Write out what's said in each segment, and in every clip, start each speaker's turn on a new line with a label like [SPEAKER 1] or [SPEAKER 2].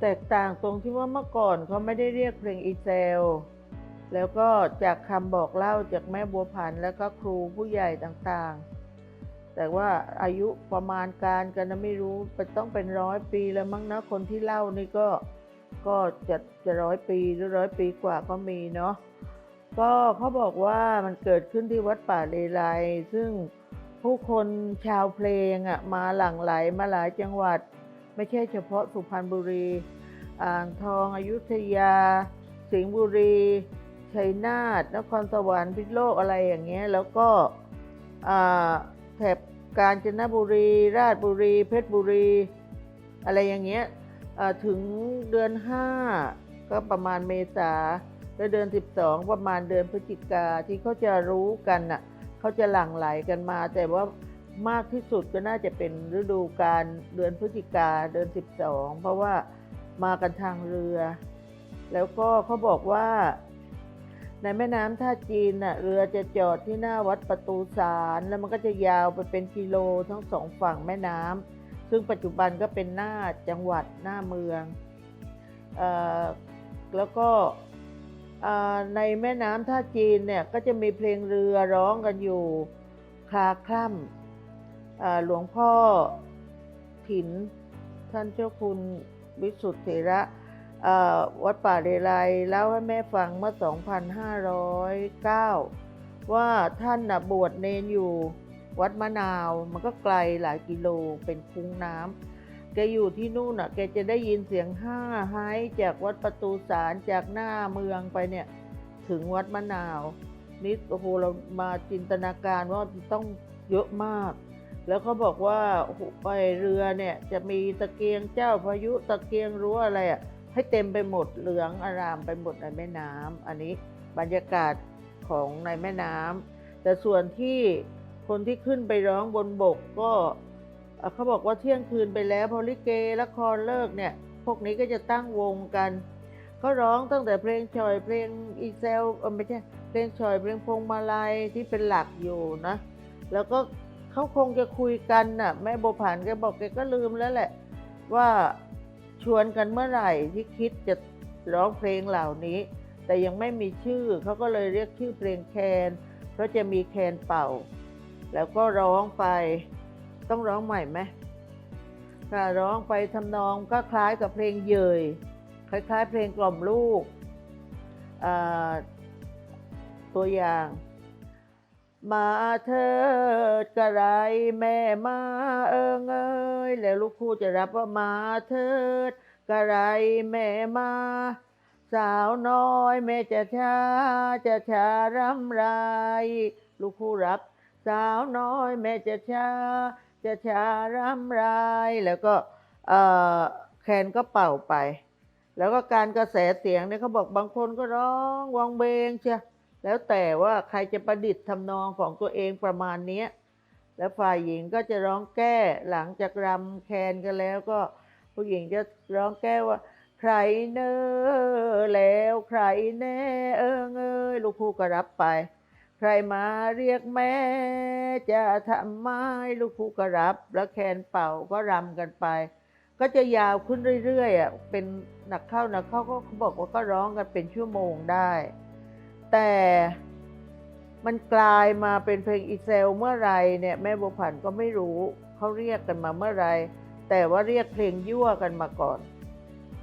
[SPEAKER 1] แตกต่างตรงที่ว่าเมื่อก่อนเขาไม่ได้เรียกเพลงอีเซล แล้วก็จากคำบอกเล่าจากแม่บัวผันแล้วก็ครูผู้ใหญ่ต่างๆ แต่ว่าอายุประมาณการกันนะไม่รู้ต้องเป็นร้อยปีแล้วมั้งนะคนที่เล่านี่ก็ก็จะจะร้อยปีหรือร้อยปีกว่าก็มีเนาะก็เขาบอกว่ามันเกิดขึ้นที่วัดป่าเลไลซึ่งผู้คนชาวเพลงอะมาหลั่งไหลมาหลายจังหวัด ไม่ใช่เฉพาะสุพรรณบุรี อ่างทองอยุธยา สิงห์บุรีชัยนาทนครสวรรค์พิษโลกอะไรอย่างเงี้ยแล้วก็แถบกาญจนบุรี ราชบุรี เพชรบุรี อะไรอย่างเงี้ยถึงเดือน 5 ก็ประมาณเมษาแล้วเดือน 12 ประมาณเดือนพฤศจิกาที่เขาจะรู้กันน่ะเขาจะหลั่งไหลกันมา แต่ว่า มากที่สุดก็น่าจะเป็นฤดูการเดือนพฤศจิกาเดือน 12 เพราะว่ามากันทางเรือ แล้วก็เขาบอกว่า ในแม่น้ำท่าจีนน่ะเรือจะจอดที่หน้าวัดประตูสารแล้วมันก็จะยาวไปเป็นกิโลทั้งสองฝั่งแม่น้ำซึ่งปัจจุบันก็เป็นหน้าจังหวัดหน้าเมืองออแล้วก็ในแม่น้ำท่าจีนเนี่ยก็จะมีเพลงเรือร้องกันอยู่คลาคล่ำ หลวงพ่อถิน ท่านเจ้าคุณวิสุทธิเถระวัดป่าเรไลเล่าให้แม่ฟังเมื่อ 2509 ว่าท่านน่ะบวชเนนอยู่วัดมะนาว มันก็ไกลหลายกิโลเป็นคุ้งน้ำแกอยู่ที่นู่นน่ะแกจะได้ยินเสียงห้าไฮจากวัดประตูสารจากหน้าเมืองไปเนี่ยถึงวัดมะนาวนี่โอ้โหเรามาจินตนาการว่าต้องเยอะมาก แล้วเขาบอกว่าไปเรือเนี่ยจะมีตะเกียงเจ้าพายุตะเกียงรั้วอะไรอะให้เต็มไปหมดเหลืองอารามไปหมดในแม่น้ำอันนี้บรรยากาศของในแม่น้ำแต่ส่วนที่คนที่ขึ้นไปร้องบนบกก็เขาบอกว่าเที่ยงคืนไปแล้วพอลิเกละครเลิกเนี่ย พวกนี้ก็จะตั้งวงกันเขาร้องตั้งแต่เพลงชอยเพลงอีเซลเออไม่ใช่เพลงชอยเพลงพงมาลัยที่เป็นหลักอยู่นะ แล้วก็ เขาคงจะคุยกันน่ะ แม่โบวผ่านแกบอกแกก็ลืมแล้วแหละ ว่าชวนกันเมื่อไหร่ที่คิดจะร้องเพลงเหล่านี้ แต่ยังไม่มีชื่อเขาก็เลยเรียกชื่อเพลงแคนเพราะจะมีแคนเป่า แล้วก็ร้องไปต้องร้องใหม่ไหมถ้าร้องไปทำนองก็คล้ายกับเพลงเยยคล้ายๆ เพลงกล่อมลูกตัวอย่าง มาเถิดกระไรแม่มาเอิงเอ้ยแล้วลูกครูจะรับว่ามาเถิดกระไรแม่มา สาวน้อยแม่จะช้าจะช้ารำไร ลูกครูรับ สาวน้อยแม่จะช้าจะช้ารำไร แล้วก็เออแคนก็เป่าไป แล้วก็การกระแสเสียงเนี่ยเขาบอกบางคนก็ร้องวังเบงเชีย แล้วแต่ว่าใครจะประดิษฐ์ทำนองของตัวเองประมาณนี้แล้วฝ่ายหญิงก็จะร้องแก้หลังจากรำแคนกันแล้วก็ผู้หญิงจะร้องแก้ว่า ใครเนอแล้วใครแน่เอิงเอ้ยลูกคู่ก็รับไป ใครมาเรียกแม่ จะทำไมลูกคู่ก็รับ แล้วแคนเป่าก็รำกันไป ก็จะยาวขึ้นเรื่อยๆอะเป็นหนักเข้าหนักเข้าก็เขาบอกว่าก็ร้องกันเป็นชั่วโมงได้ แต่มันกลายมาเป็นเพลงอีเซลเมื่อไรเนี่ยแม่บัวผันก็ไม่รู้เขาเรียกกันมาเมื่อไร แต่ว่าเรียกเพลงยั่วกันมาก่อน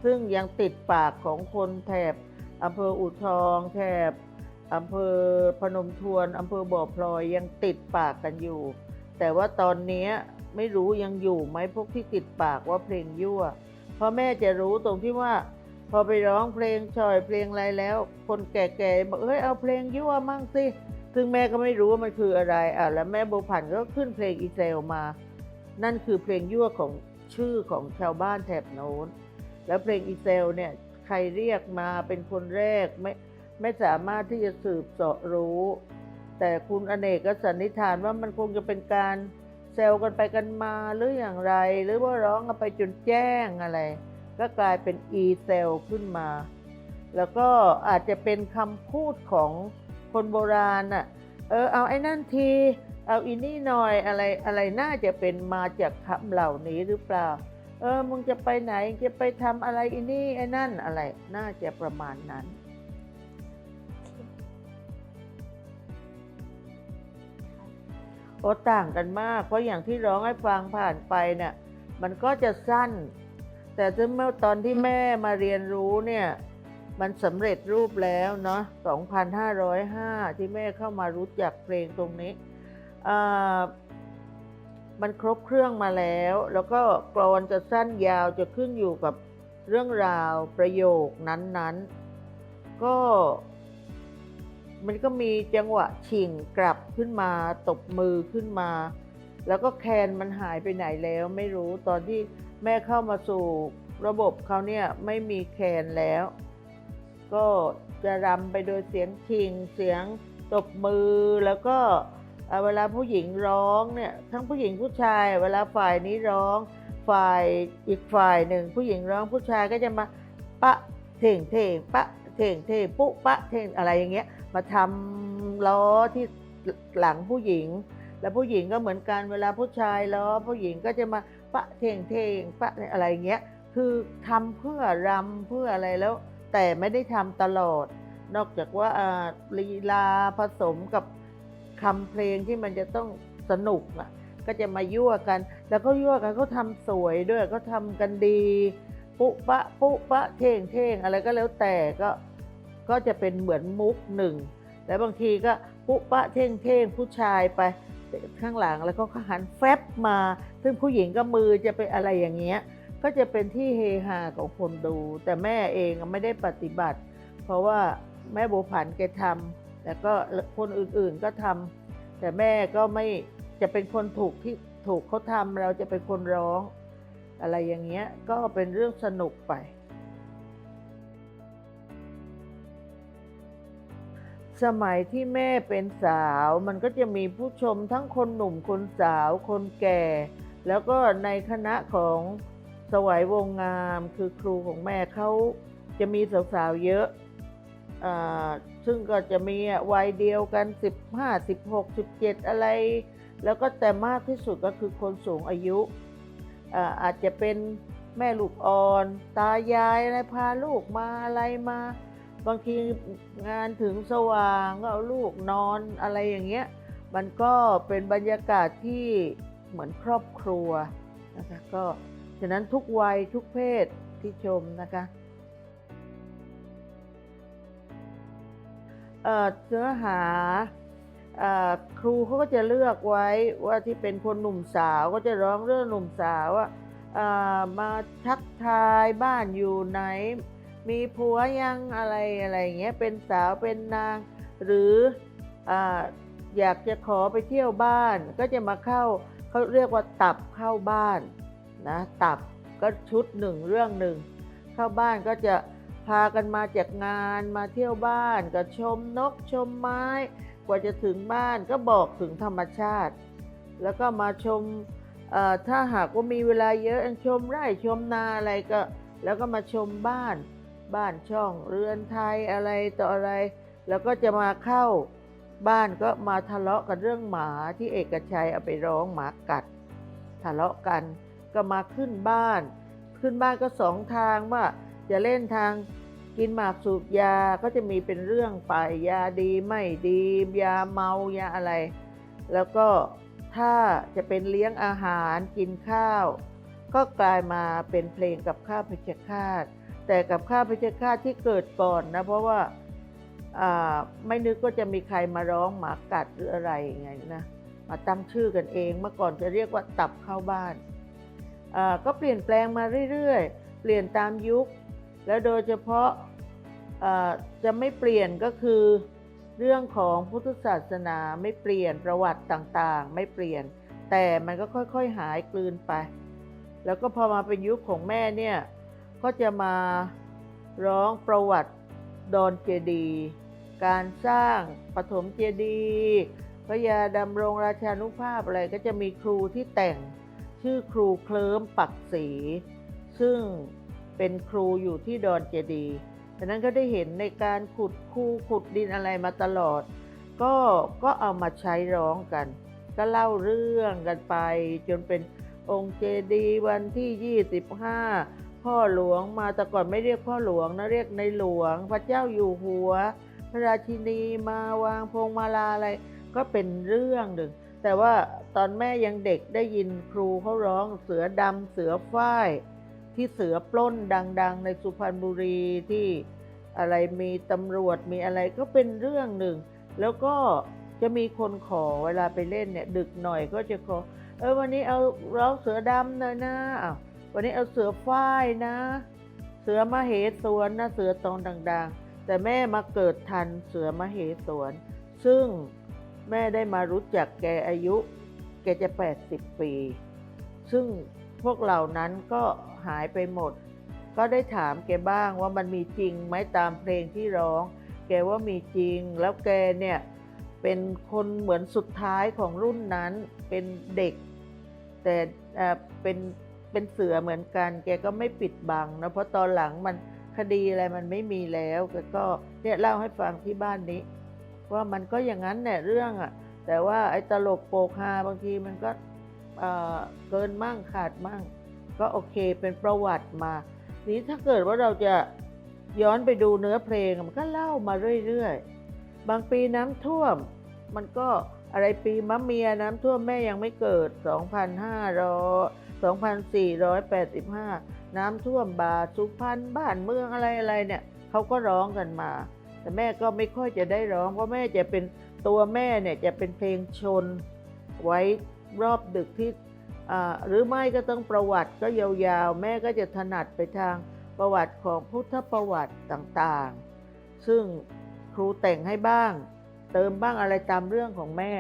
[SPEAKER 1] ซึ่งยังติดปากของคนแถบอำเภออูทองแถบอำเภอพนมทวนอำเภอบ่อพลอยยังติดปากกันอยู่ แต่ว่าตอนนี้ไม่รู้ยังอยู่ไหมพวกที่ติดปากว่าเพลงยั่ว เพราะแม่จะรู้ตรงที่ว่า พอไปร้องเพลงชอยเพลงอะไรแล้ว คนแก่ๆบอกเอ้ยเอาเพลงยั่วมั่งสิซึ่งแม่ก็ไม่รู้ว่ามันคืออะไรอะแล้วแม่โบผันก็ขึ้นเพลงอีเซลมา นั่นคือเพลงยั่วของชื่อของชาวบ้านแถบโน้น แล้วเพลงอีเซลเนี่ยใครเรียกมาเป็นคนแรกไม่ไม่สามารถที่จะสืบเสาะรู้ แต่คุณอเนกก็สันนิษฐานว่ามันคงจะเป็นการเซลกันไปกันมาหรืออย่างไร หรือว่าร้องกันไปจนแจ้งอะไร ก็กลายเป็นอีเซลขึ้นมา แล้วก็อาจจะเป็นคำพูดของคนโบราณน่ะเออเอาไอ้นั่นที เอาอีนี่หน่อยอะไรอะไรน่าจะเป็นมาจากคำเหล่านี้หรือเปล่า เออมึงจะไปไหนจะไปทำอะไรอีนี่ไอ้นั่นอะไรน่าจะประมาณนั้นโอต่างกันมาก เพราะอย่างที่ร้องให้ฟังผ่านไปเนี่ยมันก็จะสั้น แต่ถ้าเมื่อตอนที่แม่มาเรียนรู้เนี่ย มันสำเร็จรูปแล้วเนาะ2,505 ที่แม่เข้ามารู้จักเพลงตรงนี้อ่ามันครบเครื่องมาแล้ว แล้วก็กรอนจะสั้นยาวจะขึ้นอยู่กับเรื่องราวประโยคนั้นๆ ก็มันก็มีจังหวะฉิงกลับขึ้นมาตบมือขึ้นมา แล้วก็แคนมันหายไปไหนแล้วไม่รู้ตอนที่ แม่เข้ามาสู่ระบบเขาเนี่ยไม่มีแคนแล้ว ก็จะรำไปโดยเสียงชิงเสียงตบมือแล้วก็เอ่อเวลาผู้หญิงร้องเนี่ยทั้งผู้หญิงผู้ชาย เวลาฝ่ายนี้ร้อง ฝ่ายอีกฝ่ายหนึ่ง ผู้หญิงร้องผู้ชายก็จะมาปะเท่งเท่งปะเท่งเท่งปุ๊ปะเท่งอะไรอย่างเงี้ยมาทำล้อที่หลังผู้หญิง แล้วผู้หญิงก็เหมือนกันเวลาผู้ชายล้อผู้หญิงก็จะมา ปะเท่งเท่งปะอะไรเงี้ยคือทำเพื่อรำเพื่ออะไรแล้ว แต่ไม่ได้ทำตลอด นอกจากว่าลีลาผสมกับคำเพลงที่มันจะต้องสนุกอะก็จะมายั่วกัน แล้วก็ยั่วกันเขาทำสวยด้วยเขาทำกันดี ปุ๊ปะปุ๊ปะเท่งเท่งอะไรก็แล้วแต่ก็ก็จะเป็นเหมือนมุกหนึ่งแล้วบางทีก็ปุ๊ปะเท่งเท่งผู้ชายไป ข้างหลังแล้วก็หันแฟบมา ซึ่งผู้หญิงก็มือจะไปอะไรอย่างเงี้ย ก็จะเป็นที่เฮฮาของคนดู แต่แม่เองไม่ได้ปฏิบัติ เพราะว่าแม่โบผันแกทำแล้วก็คนอื่นๆก็ทำแต่แม่ก็ไม่จะเป็นคนถูกที่ถูกเขาทำเราจะเป็นคนร้อง อะไรอย่างเงี้ยก็เป็นเรื่องสนุกไป สมัยที่แม่เป็นสาวมันก็จะมีผู้ชมทั้งคนหนุ่มคนสาวคนแก่ แล้วก็ในคณะของสวัยวงงามคือครูของแม่เขาจะมีสาวๆเยอะซึ่งก็จะมีวัยเดียวกัน 15 16 17 อะไร แล้วก็แต่มากที่สุดก็คือคนสูงอายุอาอาจจะเป็นแม่ลูกอ่อน ตายายอะไรพาลูกมาอะไรมา บางทีงานถึงสว่างก็เอาลูกนอนอะไรอย่างเงี้ย มันก็เป็นบรรยากาศที่เหมือนครอบครัวนะคะก็ฉะนั้นทุกวัยทุกเพศที่ชมนะคะเอ่อเนื้อหาอครูเขาก็จะเลือกไว้ว่าที่เป็นคนหนุ่มสาวก็จะร้องเรื่องหนุ่มสาวว่ามาทักทายบ้านอยู่ไหน มีผัวยังอะไรอะไรอย่างเงี้ยเป็นสาวเป็นนาง หรือออยากจะขอไปเที่ยวบ้าน ก็จะมาเข้าเขาเรียกว่าตับเข้าบ้านนะตับก็ชุดหนึ่งเรื่องหนึ่งเข้าบ้านก็จะพากันมาจากงานมาเที่ยวบ้านก็ชมนกชมไม้ กว่าจะถึงบ้านก็บอกถึงธรรมชาติ แล้วก็มาชมถ้าหากว่ามีเวลาเยอะชมไร่ชมนาอะไรก็ แล้วก็มาชมบ้าน บ้านช่องเรือนไทยอะไรต่ออะไร แล้วก็จะมาเข้าบ้านก็มาทะเลาะกันเรื่องหมาที่เอกชัยเอาไปร้องหมากัด ทะเลาะกันก็มาขึ้นบ้าน ขึ้นบ้านก็สองทางว่าจะเล่นทางกินหมากสูบยาก็จะมีเป็นเรื่องไปยาดีไม่ดียาเมายาอะไร แล้วก็ถ้าจะเป็นเลี้ยงอาหารกินข้าว ก็กลายมาเป็นเพลงกับข้าวเพชฌฆาต แต่กับข้าวเพชฌฆาที่เกิดก่อนนะเพราะว่าไม่นึกว่าจะมีใครมาร้องหมากัดหรืออะไรอย่างไงนะมาตั้งชื่อกันเองเมื่อก่อนจะเรียกว่าตับเข้าบ้านก็เปลี่ยนแปลงมาเรื่อยๆ เปลี่ยนตามยุค แล้วโดยเฉพาะจะไม่เปลี่ยนก็คือเรื่องของพุทธศาสนาไม่เปลี่ยนประวัติต่างๆ ไม่เปลี่ยน แต่มันก็ค่อยๆหายกลืนไป แล้วก็พอมาเป็นยุคของแม่เนี่ย ก็จะมาร้องประวัติดอนเจดีการสร้างปฐมเจดีพระยาดำรงราชานุภาพอะไรก็จะมีครูที่แต่งชื่อครูเคลิ้มปักศรีซึ่งเป็นครูอยู่ที่ดอนเจดีย์ฉะนั้นก็ได้เห็นในการขุดคูขุดดินอะไรมาตลอด ก็ก็เอามาใช้ร้องกัน ก็เล่าเรื่องกันไปจนเป็นองค์เจดีวันที่ 25 พ่อหลวงมาแต่ก่อนไม่เรียกพ่อหลวงนะเรียกในหลวง พระเจ้าอยู่หัว พระราชินีมาวางพวงมาลาอะไร ก็เป็นเรื่องหนึ่ง แต่ว่าตอนแม่ยังเด็กได้ยินครูเขาร้องเสือดำเสือฝ้าย ที่เสือปล้นดัง ๆ ในสุพรรณบุรีที่อะไรมีตำรวจมีอะไรก็เป็นเรื่องหนึ่ง แล้วก็จะมีคนขอเวลาไปเล่นเนี่ย ดึกหน่อยก็จะขอ เออวันนี้เอาร้องเสือดำหน่อยนะอ้าว วันนี้เอาเสือฝ้ายนะ เสือมเหสวนนะเสือตอนดังๆ แต่แม่มาเกิดทันเสือมเหสวน ซึ่งแม่ได้มารู้จักแกอายุ แกจะ 80 ปี ซึ่งพวกเหล่านั้นก็หายไปหมด ก็ได้ถามแกบ้างว่ามันมีจริงไหมตามเพลงที่ร้อง แกว่ามีจริง แล้วแกเนี่ยเป็นคนเหมือนสุดท้ายของรุ่นนั้น เป็นเด็ก แต่เป็น เป็นเสือเหมือนกัน แกก็ไม่ปิดบังนะเพราะตอนหลังมันคดีอะไรมันไม่มีแล้วแกก็เนี่ยเล่าให้ฟังที่บ้านนี้ ว่ามันก็อย่างนั้นเนี่ยเรื่องอะ่ะ แต่ว่าไอ้ตลกโปกฮาบางทีมันก็เออเกินมั่งขาดมั่ง ก็โอเคเป็นประวัติมา นี้ถ้าเกิดว่าเราจะย้อนไปดูเนื้อเพลงมันก็เล่ามาเรื่อยๆ บางปีน้ำท่วม มันก็อะไรปีมะเมียน้ำท่วมแม่ยังไม่เกิด 2,500 2,485 น้ำท่วมบาสุพรรณบ้านเมืองอะไรอะไรเนี่ยเขาก็ร้องกันมา แต่แม่ก็ไม่ค่อยจะได้ร้อง เพราะแม่จะเป็นตัวแม่เนี่ยจะเป็นเพลงชนไว้รอบดึกที่อ่าหรือไม่ก็ต้องประวัติก็ยาวๆ แม่ก็จะถนัดไปทางประวัติของพุทธประวัติต่างๆ ซึ่งครูแต่งให้บ้าง เติมบ้างอะไรตามเรื่องของแม่